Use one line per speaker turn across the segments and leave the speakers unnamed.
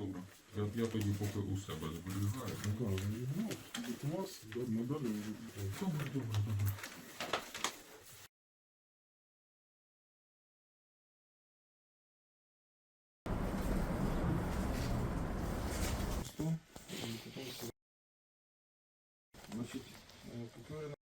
Добре. Я, я тоді поки у себе зберігаю.
Да, ну, от у вас да, надалі вже
Добре, добре, добре.
Сто. Значить, е,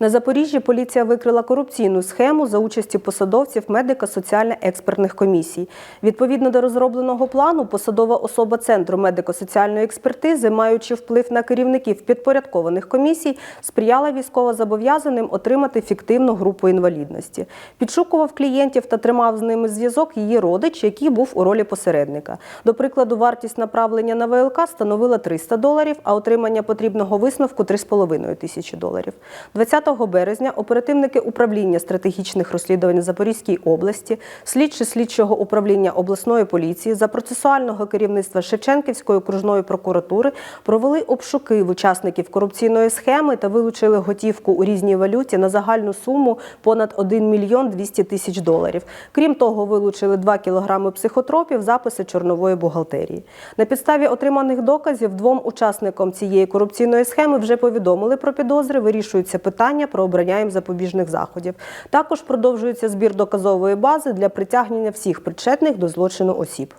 На Запоріжжі поліція викрила корупційну схему за участі посадовців медико-соціально-експертних комісій. Відповідно до розробленого плану, посадова особа Центру медико-соціальної експертизи, маючи вплив на керівників підпорядкованих комісій, сприяла військовозобов'язаним отримати фіктивну групу інвалідності. Підшукував клієнтів та тримав з ними зв'язок її родич, який був у ролі посередника. До прикладу, вартість направлення на ВЛК становила 300 доларів, а отримання потрібного висновку 3,5 тисячі доларів. 20 березня оперативники управління стратегічних розслідувань Запорізькій області, слідчі слідчого управління обласної поліції за процесуального керівництва Шевченківської окружної прокуратури провели обшуки в учасників корупційної схеми та вилучили готівку у різній валюті на загальну суму понад 1 мільйон 200 тисяч доларів. Крім того, вилучили 2 кілограми психотропів, записи чорнової бухгалтерії. На підставі отриманих доказів двом учасникам цієї корупційної схеми вже повідомили про підозри, вирішуються питання про обрання їм запобіжних заходів. Також продовжується збір доказової бази для притягнення всіх причетних до злочину осіб.